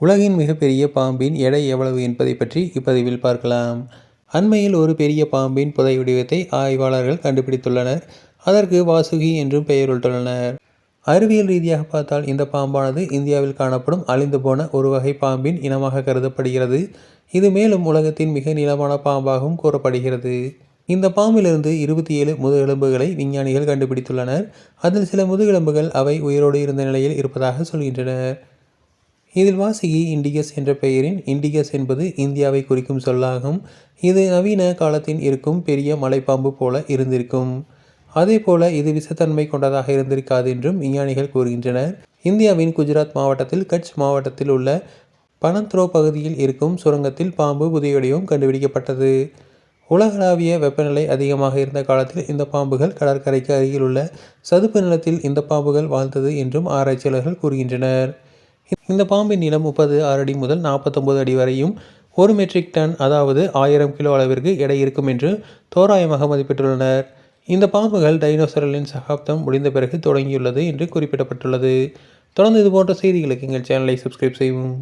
உலகின் மிகப்பெரிய பாம்பின் எடை எவ்வளவு என்பதை பற்றி இப்பதிவில் பார்க்கலாம். அண்மையில் ஒரு பெரிய பாம்பின் புதை வடிவத்தை ஆய்வாளர்கள் கண்டுபிடித்துள்ளனர். அதற்கு வாசுகி என்றும் பெயரிட்டுள்ளனர் அறிவியல் ரீதியாக பார்த்தால் இந்த பாம்பானது இந்தியாவில் காணப்படும் அழிந்து போன ஒரு வகை பாம்பின் இனமாக கருதப்படுகிறது. இது மேலும் உலகத்தின் மிக நீளமான பாம்பாகவும் கூறப்படுகிறது. இந்த பாம்பிலிருந்து இருபத்தி ஏழு முதுகெலும்புகளை விஞ்ஞானிகள் கண்டுபிடித்துள்ளனர். அதில் சில முதுகெலும்புகள் அவை உயிரோடு இருந்த நிலையில் இருப்பதாக சொல்கின்றனர். இதில் வாசிகி இண்டிகஸ் என்ற பெயரின் இண்டிகஸ் என்பது இந்தியாவை குறிக்கும் சொல்லாகும். இது நவீன காலத்தின் இருக்கும் பெரிய மலைப்பாம்பு போல இருந்திருக்கும். அதே போல இது விஷத்தன்மை கொண்டதாக இருந்திருக்காது என்றும் விஞ்ஞானிகள் கூறுகின்றனர். இந்தியாவின் குஜராத் மாவட்டத்தில் கட்ச் மாவட்டத்தில் உள்ள பனந்த்ரோ பகுதியில் இருக்கும் சுரங்கத்தில் பாம்பு புதையடையும் கண்டுபிடிக்கப்பட்டது. உலகளாவிய வெப்பநிலை அதிகமாக இருந்த காலத்தில் இந்த பாம்புகள் கடற்கரைக்கு அருகில் உள்ள சதுப்பு நிலத்தில் இந்த பாம்புகள் வாழ்ந்தது என்றும் ஆராய்ச்சியாளர்கள் கூறுகின்றனர். இந்த பாம்பின் நிலம் முப்பது ஆறு அடி முதல் நாற்பத்தொம்பது அடி வரையும் ஒரு மெட்ரிக் டன் அதாவது ஆயிரம் கிலோ அளவிற்கு எடை இருக்கும் என்று தோராயமாக மதிப்பிட்டுள்ளனர். இந்த பாம்புகள் டைனோசரலின் சகாப்தம் முடிந்த பிறகு தொடங்கியுள்ளது என்று குறிப்பிடப்பட்டுள்ளது. தொடர்ந்து இதுபோன்ற செய்திகளுக்கு எங்கள் சேனலை சப்ஸ்கிரைப் செய்வோம்